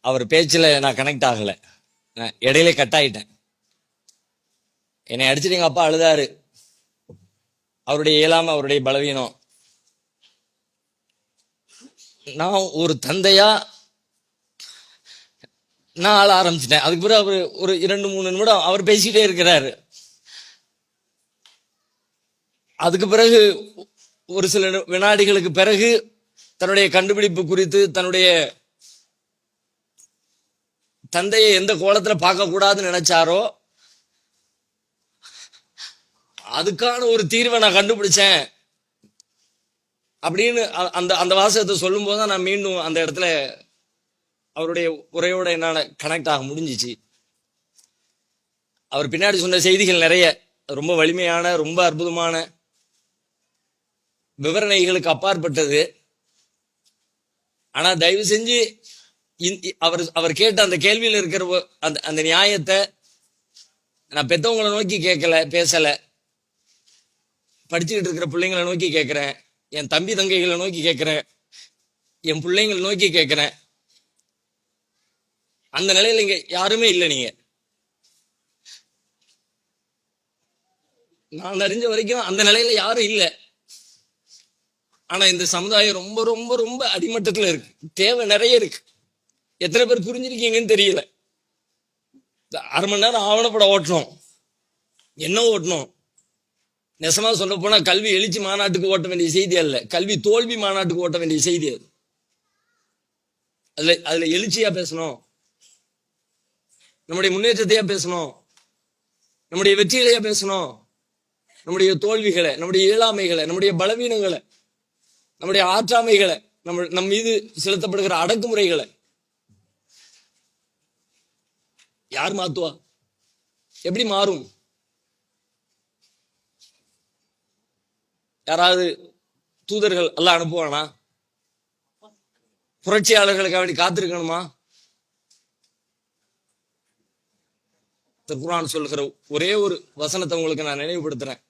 அவர் பேச்சில் நான் கனெக்ட் ஆகலை. நான் இடையில கட் ஆயிட்டேன். என்னை அடிச்சுட்டு எங்கள் அப்பா அழுதாரு. அவருடைய இயலாம அவருடைய பலவீனம். நான் ஒரு தந்தையா நான் ஆள ஆரம்பிச்சிட்டேன். அதுக்கு பிறகு அவர் ஒரு இரண்டு மூணு நிமிடம் அவர் பேசிக்கிட்டே இருக்கிறாரு. அதுக்கு பிறகு ஒரு சில வினாடிகளுக்கு பிறகு தன்னுடைய கண்டுபிடிப்பு குறித்து தன்னுடைய தந்தையை எந்த கோலத்துல பார்க்க கூடாதுன்னு நினைச்சாரோ அதுக்கான ஒரு தீர்வை நான் கண்டுபிடிச்சேன். அப்படின்னு அந்த அந்த வாசகத்தை சொல்லும் போது தான் நான் மீண்டும் அந்த இடத்துல அவருடைய உரையோட என்னால் கனெக்ட் ஆக முடிஞ்சிச்சு. அவர் பின்னாடி சொன்ன செய்திகள் நிறைய ரொம்ப வலிமையான ரொம்ப அற்புதமான விவரணைகளுக்கு அப்பாற்பட்டது. ஆனால் தயவு செஞ்சு அவர் அவர் கேட்ட அந்த கேள்வியில் இருக்கிற அந்த அந்த நியாயத்தை நான் பெத்தவங்களை நோக்கி கேட்கல பேசல. படிச்சுக்கிட்டு இருக்கிற பிள்ளைங்களை நோக்கி கேட்குறேன் என் தம்பி தங்கைகளை நோக்கி கேட்குறேன் என் பிள்ளைங்களை நோக்கி கேட்குறேன் அந்த நிலையில இங்க யாருமே இல்லை நீங்க. நான் அறிஞ்ச வரைக்கும் அந்த நிலையில யாரும் இல்லை. ஆனா இந்த சமுதாயம் ரொம்ப ரொம்ப ரொம்ப அடிமட்டத்துல இருக்கு. தேவை நிறைய இருக்கு. எத்தனை பேர் புரிஞ்சிருக்கீங்கன்னு தெரியல. இந்த அரை மணி நேரம் ஆவணப்படம் ஓட்டணும். என்ன ஓட்டணும்? நெசமா சொல்ல போனா கல்வி எழுச்சி மாநாட்டுக்கு ஓட்ட வேண்டிய செய்தி அல்ல. கல்வி தோல்வி மாநாட்டுக்கு ஓட்ட வேண்டிய செய்தி அது. அதுல அதுல எழுச்சியா பேசணும். நம்முடைய முன்னேற்றத்தையா பேசணும். நம்முடைய வெற்றிகளையா பேசணும். நம்முடைய தோல்விகளை நம்முடைய இயலாமைகளை நம்முடைய பலவீனங்களை நம்முடைய ஆற்றாமைகளை நம்ம நம் மீது செலுத்தப்படுகிற அடக்குமுறைகளை யார் மாத்துவா? எப்படி மாறும்? யாராவது தூதர்கள் எல்லாம் அனுப்புவானா? புரட்சியாளர்களுக்காக வேண்டி காத்திருக்கணுமா? குரான் சொல்லுகிற ஒரே ஒரு வசனத்தை உங்களுக்கு நான் நினைவுபடுத்துறேன்.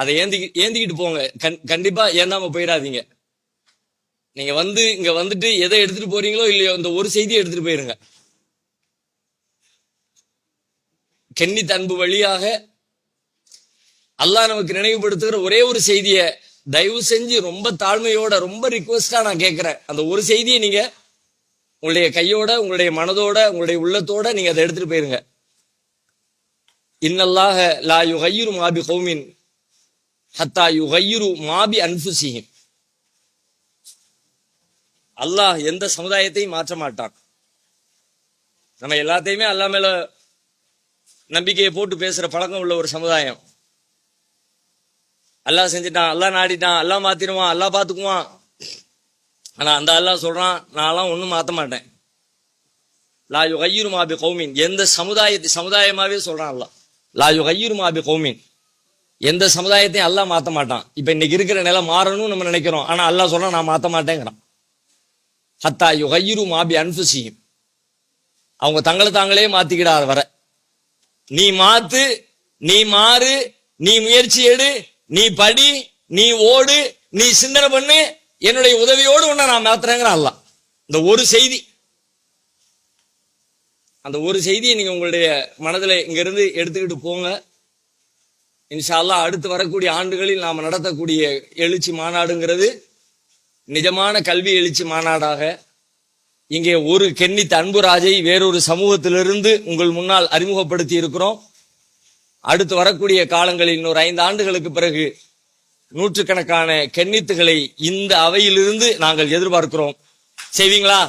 அதை ஏந்தி ஏந்திக்கிட்டு போங்க. கண் கண்டிப்பா ஏந்தாம போயிடாதீங்க. நீங்க வந்து இங்க வந்துட்டு எதை எடுத்துட்டு போறீங்களோ இல்லையோ இந்த ஒரு செய்தியை எடுத்துட்டு போயிருங்க. கென்னி அன்பு வழியாக அல்லாஹ் நமக்கு நினைவுபடுத்துகிற ஒரே ஒரு செய்தியை தயவு செஞ்சு ரொம்ப தாழ்மையோட ரொம்ப ரிக்வஸ்டா நான் கேட்கிறேன். அந்த ஒரு செய்தியை நீங்க உங்களுடைய கையோட உங்களுடைய மனதோட உங்களுடைய உள்ளத்தோட நீங்க அதை எடுத்துட்டு போயிருங்க. இன்னல்லாக லா யுகையுரு மாபி ஹோமின் ஹத்தா யுகையுரு மாபி அன்புசிஹின் அல்லாஹ் எந்த சமுதாயத்தையும் மாற்ற மாட்டான். நம்ம எல்லாத்தையுமே அல்லா மேல நம்பிக்கையை போட்டு பேசுற பழக்கம் உள்ள ஒரு சமுதாயம். அல்லாஹ் செஞ்சுட்டான் அல்லா நாடிட்டான் அல்லா மாத்திடுவான் அல்லாஹ் பாத்துக்குவான். ஆனா அந்த அல்லா சொல்றான் நான்லாம் ஒண்ணும் மாத்த மாட்டேன். லா யுகையிரு மாபி கௌமின் எந்த சமுதாயத்தை சமுதாயமாவே சொல்றான் அல்லா லா யுகையிரு மாபி கௌமின் எந்த சமுதாயத்தையும் அல்லா மாத்த மாட்டான். இப்ப இன்னைக்கு இருக்கிற நிலை மாறணும்னு நம்ம நினைக்கிறோம். ஆனா அல்லா சொல்றான் நான் மாத்த மாட்டேங்கிறான். ஹத்தா யுகையிரு மாபி அன்புசியும் அவங்க தங்களை தாங்களே மாத்திக்கிடாத வர. நீ மாத்து நீ மாறு நீ முயற்சி எடு நீ படி நீ ஓடு நீ சிந்தனை பண்ணு என்னுடைய உதவியோடு உன்னை நான் மாத்துறேங்கிறான் அல்லாஹ் இந்த ஒரு செய்தி. அந்த ஒரு செய்தியை நீங்க உங்களுடைய மனதில் இங்கிருந்து எடுத்துக்கிட்டு போங்க. இன்ஷா அடுத்து வரக்கூடிய ஆண்டுகளில் நாம் நடத்தக்கூடிய எழுச்சி மாநாடுங்கிறது நிஜமான கல்வி எழுச்சி மாநாடாக இங்கே ஒரு கென்னித் அன்புராஜை வேறொரு சமூகத்திலிருந்து உங்கள் முன்னால் அறிமுகப்படுத்தி இருக்கிறோம் அடுத்து வரக்கூடிய காலங்களில் இன்னொரு ஐந்து ஆண்டுகளுக்கு பிறகு நூற்றுக்கணக்கான கென்னித்துகளை இந்த அவையிலிருந்து நாங்கள் எதிர்பார்க்கிறோம். செய்வீங்களா?